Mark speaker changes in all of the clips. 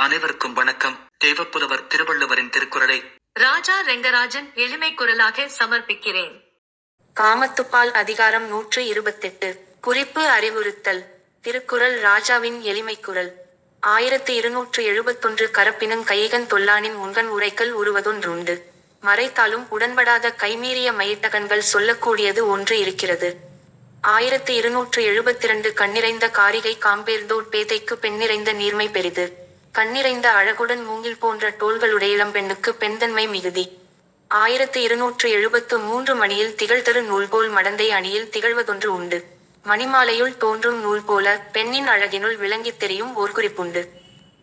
Speaker 1: அனைவருக்கும் வணக்கம். தேவப்புலவர் திருவள்ளுவரின் திருக்குறளை
Speaker 2: ராஜா ரெங்கராஜன் எளிமை குரலாக சமர்ப்பிக்கிறேன்.
Speaker 3: காமத்துப்பால் அதிகாரம் நூற்று இருபத்தெட்டு. குறிப்பு அறிவுறுத்தல். திருக்குறள் ராஜாவின் எளிமை குரல். ஆயிரத்து இருநூற்று எழுபத்தொன்று கரப்பினுங் கையகன் தொல்லானின் முன்கண் உரைக்கல் உருவதொன்றுண்டு. மறைத்தாலும் உடன்படாத கைமீறிய மயிட்டகன்கள் சொல்லக்கூடியது ஒன்று இருக்கிறது. ஆயிரத்து இருநூற்று எழுபத்திரண்டு கண்ணிறைந்த காரிகை காம்பேர்ந்தோட் பேதைக்கு பெண்ணிறைந்த நீர்மை பெரிது. கண்ணிறைந்த அழகுடன் மூங்கில் போன்ற டோல்களுடைய இளம்பெண்ணுக்கு பெண்தன்மை மிகுதி. ஆயிரத்து இருநூற்று எழுபத்து மூன்று மணியில் திகழ்தரு நூல்போல் மடந்தை அணியில் திகழ்வதொன்று உண்டு. மணிமாலையுள் தோன்றும் நூல் போல பெண்ணின் அழகினுள் விளங்கித் தெரியும் ஓர் குறிப்புண்டு.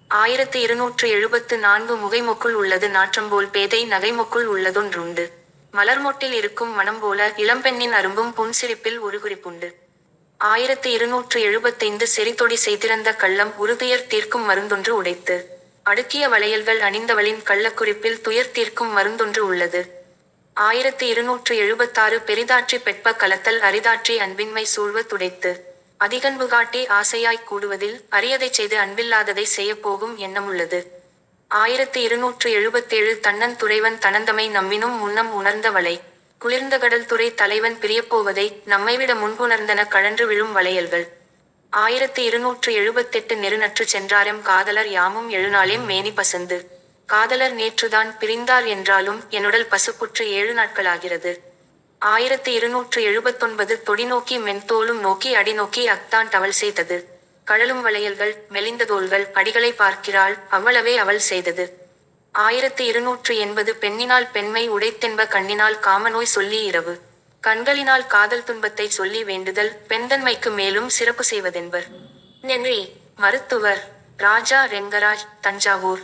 Speaker 3: ஆயிரத்து இருநூற்று எழுபத்து நான்கு முகைமொக்குள் உள்ளது நாற்றம்போல் பேதை நகைமொக்குள் உள்ளதொன்றுண்டு. மலர்மொட்டில் இருக்கும் மனம் போல இளம்பெண்ணின் அரும்பும் புன்சிரிப்பில் ஒரு குறிப்புண்டு. ஆயிரத்து இருநூற்று எழுபத்தைந்து செறித்தொடி செய்திருந்த கள்ளம் உறுதுயர் தீர்க்கும் மருந்தொன்று உடைத்து அடுக்கிய வளையல்கள் அணிந்தவளின் கள்ளக்குறிப்பில் துயர் தீர்க்கும் மருந்தொன்று உள்ளது. ஆயிரத்து இருநூற்று எழுபத்தாறு பெரிதாற்றி பெட்ப கலத்தல் அரிதாற்றி அன்பின்மை சூழ்வ துடைத்து அதிகன்பு காட்டி ஆசையாய்க் கூடுவதில் அரியதைச் செய்து அன்பில்லாததை செய்யப் போகும் எண்ணமுள்ளது. ஆயிரத்து இருநூற்று எழுபத்தேழு தன்னன் துறைவன் தனந்தமை நம்மினும் முன்னம் உணர்ந்த வலை கடல் துறை தலைவன் பிரியப்போவதை நம்மைவிட முன்புணர்ந்தன கழன்று விழும் வளையல்கள். ஆயிரத்து இருநூற்று எழுபத்தெட்டு நெருநற்று சென்றாரம் காதலர் யாமும் எழுநாளேம் மேனி பசந்து. காதலர் நேற்றுதான் பிரிந்தார் என்றாலும் என்னுடல் பசுப்புற்று ஏழு நாட்களாகிறது. ஆயிரத்து இருநூற்று எழுபத்தொன்பது தொடிநோக்கி மென்தோலும் நோக்கி அடிநோக்கி அத்தான் அக்தான் அவள் செய்தது. கழலும் வளையல்கள் மெலிந்த தோள்கள் அடிகளை பார்க்கிறாள் அவ்வளவே அவள் செய்தது. ஆயிரத்து இருநூற்று எண்பது பெண்ணினால் பெண்மை உடைத்தென்ப கண்ணினால் காமநோய் சொல்லி இரவு. கண்களினால் காதல் துன்பத்தை சொல்லி வேண்டுதல் பெண்தன்மைக்கு மேலும் சிறப்பு செய்வதென்பர். நன்றி மருத்துவர் ராஜா ரெங்கராஜ் தஞ்சாவூர்.